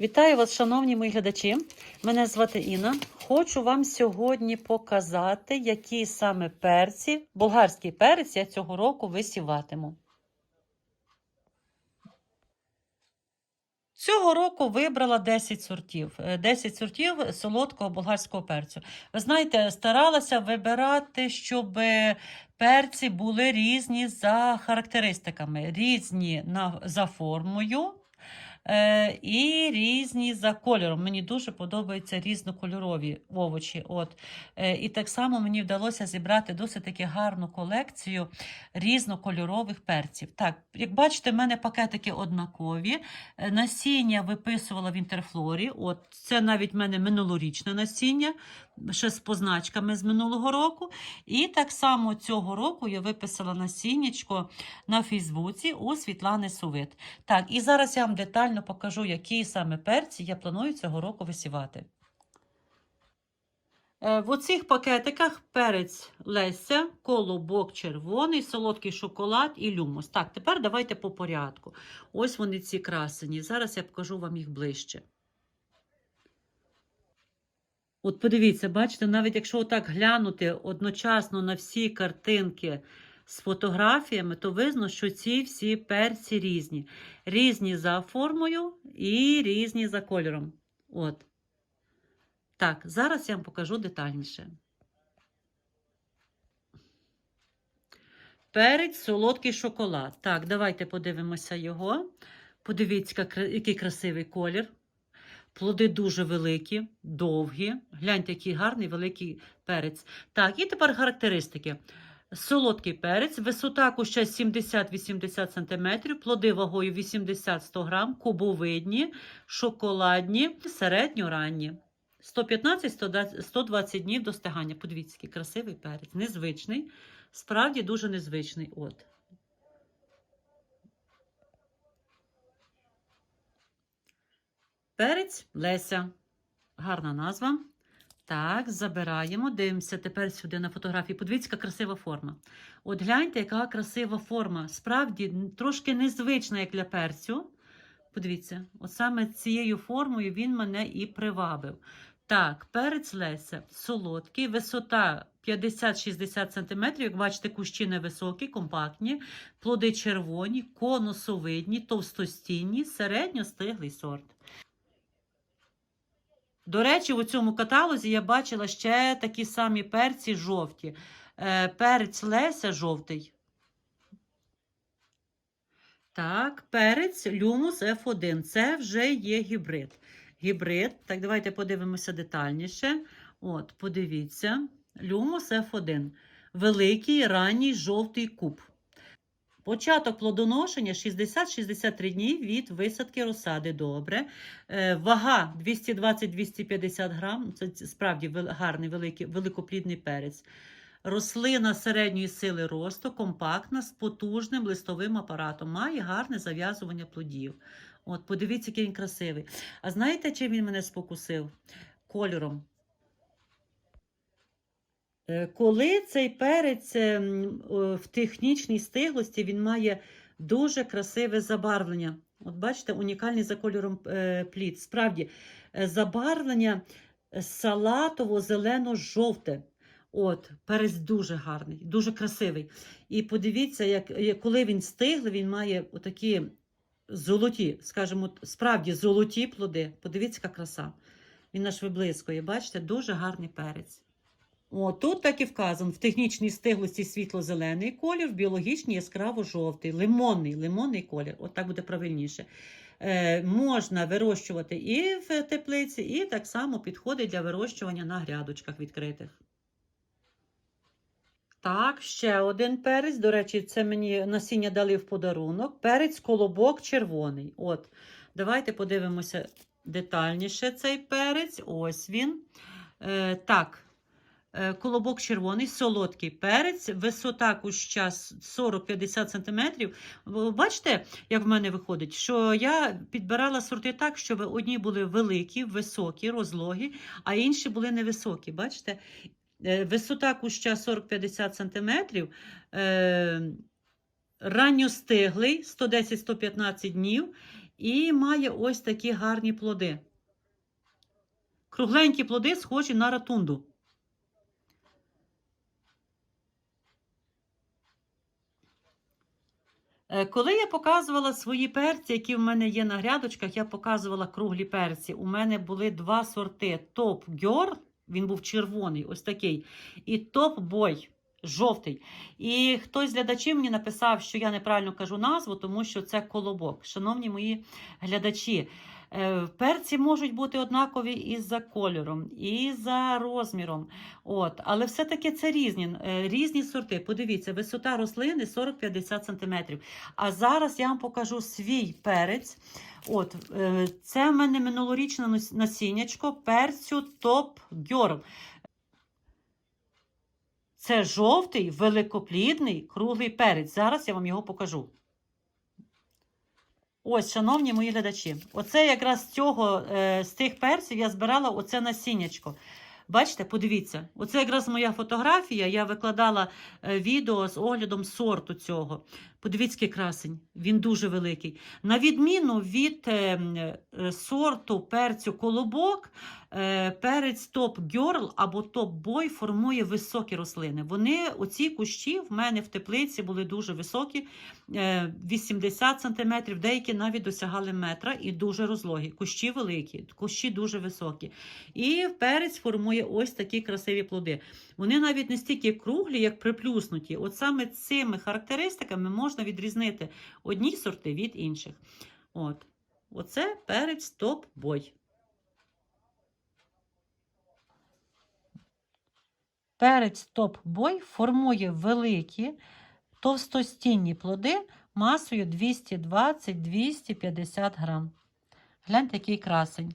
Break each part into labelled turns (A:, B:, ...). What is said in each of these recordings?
A: Вітаю вас, шановні мої глядачі. Мене звати Інна. Хочу вам сьогодні показати, які саме перці, болгарський перець я цього року висіватиму. Цього року вибрала 10 сортів. Е, 10 сортів солодкого болгарського перцю. Ви знаєте, старалася вибирати, щоб перці були різні за характеристиками, різні за формою. Е, і різні за кольором. Мені дуже подобаються різнокольорові овочі. От. Е, і так само мені вдалося зібрати досить таки гарну колекцію різнокольорових перців. Так, як бачите, в мене пакетики однакові. Е, Насіння виписувала в інтерфлорі. От, це навіть в мене минулорічне насіння, ще з позначками з минулого року. І так само цього року я виписала насіннячко на Фейсбуці у Світлани Сувит. Так, і зараз я вам детально покажу, які саме перці я планую цього року висівати. Е, В оцих пакетиках перець Леся, колобок червоний, солодкий шоколад і люмус. Так, тепер давайте по порядку. Ось вони ці красені. Зараз я покажу вам їх ближче. От подивіться, бачите, навіть якщо отак глянути одночасно на всі картинки з фотографіями, то видно, що ці всі перці різні. Різні за формою і різні за кольором. От. Так, зараз я вам покажу детальніше. Перець, солодкий шоколад. Так, давайте подивимося його. Подивіться, який красивий колір. Плоди дуже великі, довгі. Гляньте, який гарний великий перець. Так, і тепер характеристики. Солодкий перець, висота куща 70-80 см, плоди вагою 80-100 грам, кубовидні, шоколадні, середньоранні. 115-120 днів достигання. Подивіться, який красивий перець. Незвичний. Справді дуже незвичний. От. Перець Леся. Гарна назва. Так, забираємо. Дивимося тепер сюди на фотографії. Подивіться, яка красива форма. От гляньте, яка красива форма. Справді трошки незвична, як для перцю. Подивіться, от саме цією формою він мене і привабив. Так, перець Леся солодкий, висота 50-60 см. Як бачите, кущі невисокі, компактні, плоди червоні, конусовидні, товстостінні, середньостиглий сорт. До речі, у цьому каталозі я бачила ще такі самі перці жовті. Е, перець Леся жовтий. Так, перець Люмус F1. Це вже є гібрид. Гібрид. Так, давайте подивимося детальніше. От, подивіться. Люмус F1. Великий ранній жовтий куб. Початок плодоношення 60-63 дні від висадки розсади. Добре. Е, Вага 220-250 грам. Це справді гарний великий, великоплідний перець. Рослина середньої сили росту, компактна, з потужним листовим апаратом. Має гарне зав'язування плодів. От, подивіться, який він красивий. А знаєте, чим він мене спокусив? Кольором. Е, Коли цей перець ем, в технічній стиглості, він має дуже красиве забарвлення. От бачите, унікальний за кольором е, плід. Справді, е, забарвлення салатово-зелено-жовте. От, перець дуже гарний, дуже красивий. І подивіться, як, коли він стиглий, він має отакі золоті, скажімо, справді золоті плоди. Подивіться, яка краса. Він аж виблискує. Бачите, дуже гарний перець. О, тут так і вказано: в технічній стиглості світло-зелений колір, в біологічній яскраво-жовтий, лимонний, лимонний колір. От так буде правильніше. Е, можна вирощувати і в теплиці, і так само підходить для вирощування на грядочках відкритих. Так, ще один перець. До речі, це мені насіння дали в подарунок. Перець колобок червоний. От, давайте подивимося детальніше цей перець. Ось він. Е, так, колобок червоний, солодкий перець, висота куща 40-50 см. Бачите, як в мене виходить, що я підбирала сорти так, щоб одні були великі, високі, розлогі, а інші були невисокі. Бачите? Е, Висота куща 40-50 см. Е, ранньостиглий 110-115 днів і має ось такі гарні плоди. Кругленькі плоди схожі на ратунду. Коли я показувала свої перці, які в мене є на грядочках, я показувала круглі перці. У мене були два сорти: Топ Гьор, він був червоний, ось такий, і Топ Бой. Жовтий. І хтось з глядачів мені написав, що я неправильно кажу назву, тому що це колобок. Шановні мої глядачі, е, перці можуть бути однакові і за кольором, і за розміром. От, але все-таки це різні, е, різні сорти. Подивіться, висота рослини 40-50 см. А зараз я вам покажу свій перець. От, е, це в мене минулорічне насіннячко перцю Топ Гьорл. Це жовтий, великоплідний, круглий перець. Зараз я вам його покажу. Ось, шановні мої глядачі, оце якраз з цього, е, з тих перців я збирала оце насіннячко. Бачите, подивіться, оце якраз моя фотографія. Я викладала е, відео з оглядом сорту цього. Подивіться, який красень, він дуже великий. На відміну від е, е, сорту перцю колобок, е, перець топ Girl або топ Boy формує високі рослини. Вони, оці кущі, в мене в теплиці були дуже високі, е, 80 см, деякі навіть досягали метра і дуже розлогі. Кущі великі, кущі дуже високі. І перець формує ось такі красиві плоди. Вони навіть не стільки круглі, як приплюснуті. От саме цими характеристиками можна відрізнити одні сорти від інших. От. Оце перець топ-бой. Перець топ-бой формує великі товстостінні плоди масою 220-250 грам. Гляньте, який красень.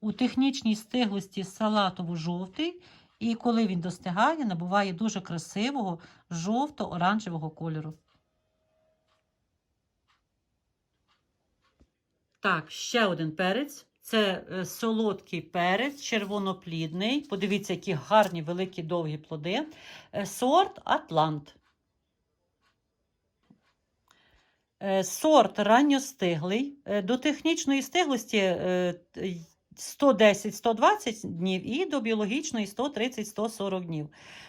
A: У технічній стиглості салатово-жовтий, і коли він достигає, набуває дуже красивого жовто-оранжевого кольору. Так, ще один перець. Це е, солодкий перець, червоноплідний. Подивіться, які гарні, великі, довгі плоди. Е, Сорт Атлант. Е, Сорт ранньостиглий. До технічної стиглості е, 110-120 днів і до біологічної 130-140 днів.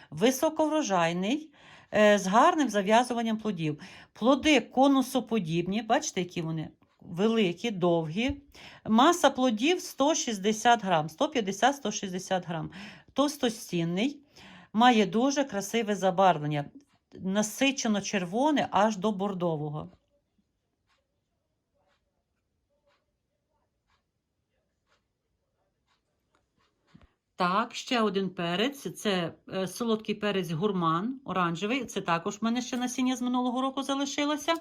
A: Високоврожайний, з гарним зав'язуванням плодів. Плоди конусоподібні, бачите, які вони великі, довгі. Маса плодів 160 грам, 150-160 грам. Товстостінний, має дуже красиве забарвлення, насичено червоне аж до бордового. Так, ще один перець. Це е, солодкий перець гурман, оранжевий. Це також в мене ще насіння з минулого року залишилося.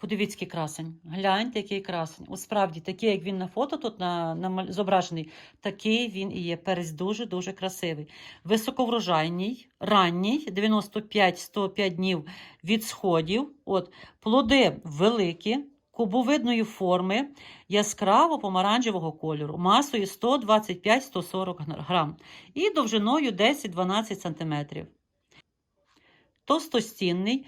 A: Подивіться, який красень. Гляньте, який красень. От справді, такий, як він на фото тут на, на, зображений, такий він і є. Перець дуже-дуже красивий. Високоврожайний, ранній, 95-105 днів від сходів. От, плоди великі, кубовидної форми, яскраво помаранчевого кольору, масою 125-140 грам і довжиною 10-12 см. Товстостінний,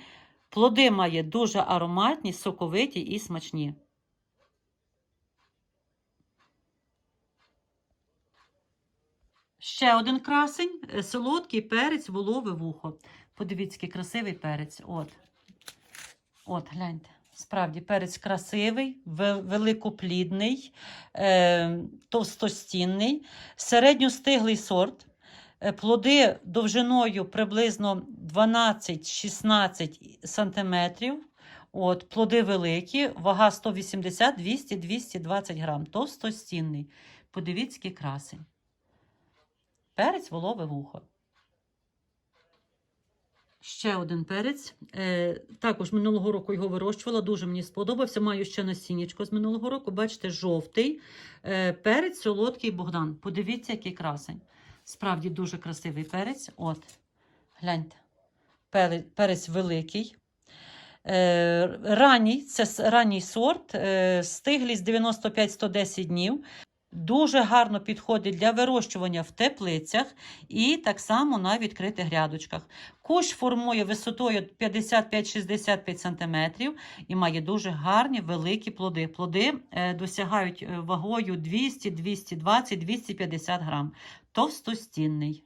A: плоди має дуже ароматні, соковиті і смачні. Ще один красень, солодкий перець, волове вухо. Подивіться, який красивий перець. От. От, гляньте. Справді, перець красивий, великоплідний, е, товстостінний, середньостиглий сорт. Е, Плоди довжиною приблизно 12-16 сантиметрів. От, плоди великі, вага 180, 200, 220 грам. Товстостінний. Подивіться, який красень. Перець волове вухо. Ще один перець. Е, також минулого року його вирощувала, дуже мені сподобався. Маю ще насіннячко з минулого року. Бачите, жовтий. Е, перець солодкий Богдан. Подивіться, який красень. Справді дуже красивий перець. От, гляньте. Перець, великий. Е, ранній, це ранній сорт, е, стиглість 95-110 днів. Дуже гарно підходить для вирощування в теплицях і так само на відкритих грядочках. Кущ формує висотою 55-65 см і має дуже гарні великі плоди. Плоди е, досягають вагою 200, 220, 250 грам. Товстостінний.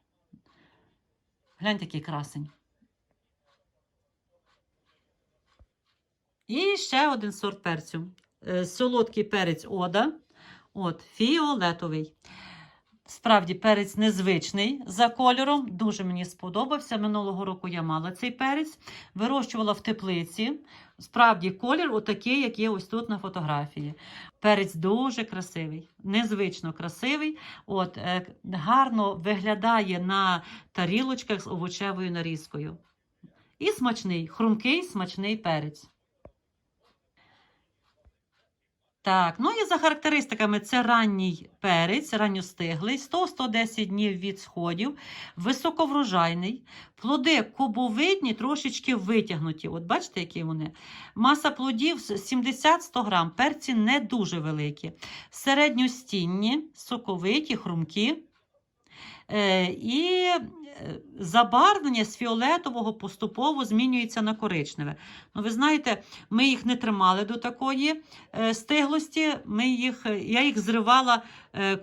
A: Гляньте, який красень. І ще один сорт перцю. Е, Солодкий перець Ода. От, фіолетовий. Справді, перець незвичний за кольором. Дуже мені сподобався. Минулого року я мала цей перець, вирощувала в теплиці. Справді, колір отакий, як є ось тут на фотографії. Перець дуже красивий, незвично красивий. От, е, гарно виглядає на тарілочках з овочевою нарізкою. І смачний, хрумкий, смачний перець. Так, ну і за характеристиками це ранній перець, ранньостиглий, 100-110 днів від сходів, високоврожайний, плоди кубовидні, трошечки витягнуті. От бачите, які вони? Маса плодів 70-100 грам, перці не дуже великі, середньостінні, соковиті, хрумкі. Е, і е, забарвлення з фіолетового поступово змінюється на коричневе. Ну, ви знаєте, ми їх не тримали до такої е, стиглості. Ми їх, я їх зривала,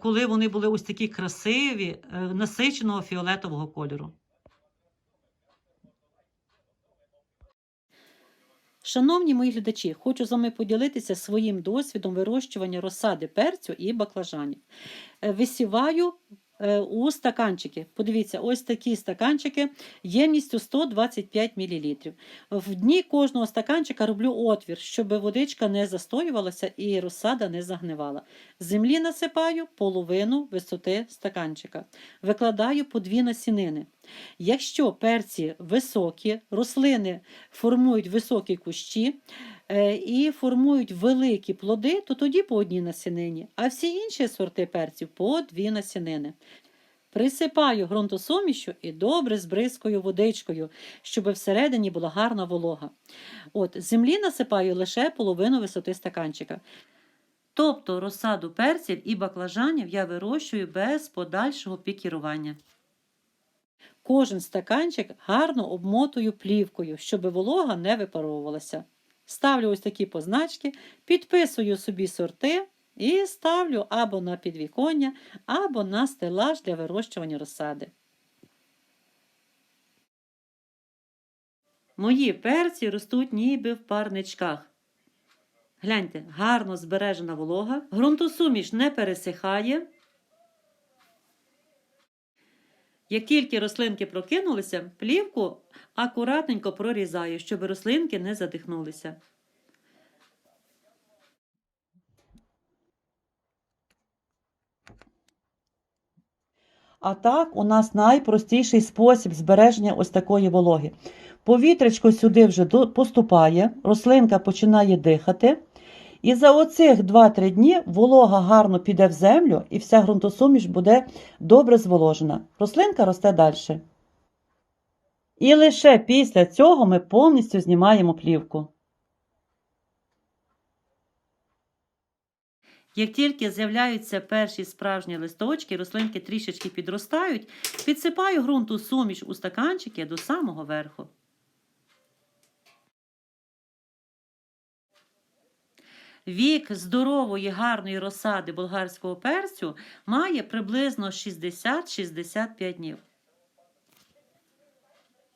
A: коли вони були ось такі красиві, насиченого фіолетового кольору. Шановні мої глядачі, хочу з вами поділитися своїм досвідом вирощування розсади перцю і баклажанів. Висіваю у стаканчики. Подивіться, ось такі стаканчики ємністю 125 мл. В дні кожного стаканчика роблю отвір, щоб водичка не застоювалася і розсада не загнивала. Землі насипаю половину висоти стаканчика. Викладаю по дві насінини. Якщо перці високі, рослини формують високі кущі е, і формують великі плоди, то тоді по одній насінині, а всі інші сорти перців по дві насінини. Присипаю ґрунтосумішю і добре збризкою водичкою, щоб всередині була гарна волога. От, землі насипаю лише половину висоти стаканчика. Тобто розсаду перців і баклажанів я вирощую без подальшого пікірування. Кожен стаканчик гарно обмотую плівкою, щоб волога не випаровувалася. Ставлю ось такі позначки, підписую собі сорти і ставлю або на підвіконня, або на стелаж для вирощування розсади. Мої перці ростуть ніби в парничках. Гляньте, гарно збережена волога, ґрунтосуміш не пересихає. Як тільки рослинки прокинулися, плівку акуратненько прорізаю, щоб рослинки не задихнулися. А так, у нас найпростіший спосіб збереження ось такої вологи. Повітрячко сюди вже поступає, рослинка починає дихати. І за оцих 2-3 дні волога гарно піде в землю і вся ґрунтосуміш буде добре зволожена. Рослинка росте далі. І лише після цього ми повністю знімаємо плівку. Як тільки з'являються перші справжні листочки, рослинки трішечки підростають, підсипаю ґрунту суміш у стаканчики до самого верху. Вік здорової гарної розсади болгарського перцю має приблизно 60-65 днів.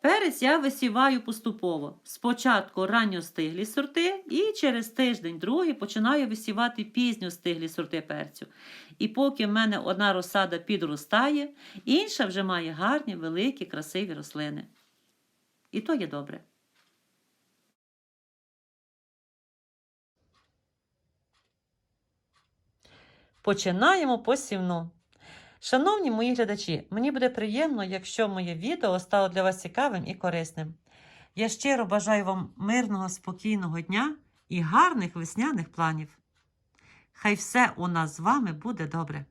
A: Перець я висіваю поступово. Спочатку ранньостиглі сорти, і через тиждень-другий починаю висівати пізньостиглі сорти перцю. І поки в мене одна розсада підростає, інша вже має гарні, великі, красиві рослини. І то є добре. Починаємо посівну. Шановні мої глядачі, мені буде приємно, якщо моє відео стало для вас цікавим і корисним. Я щиро бажаю вам мирного, спокійного дня і гарних весняних планів. Хай все у нас з вами буде добре.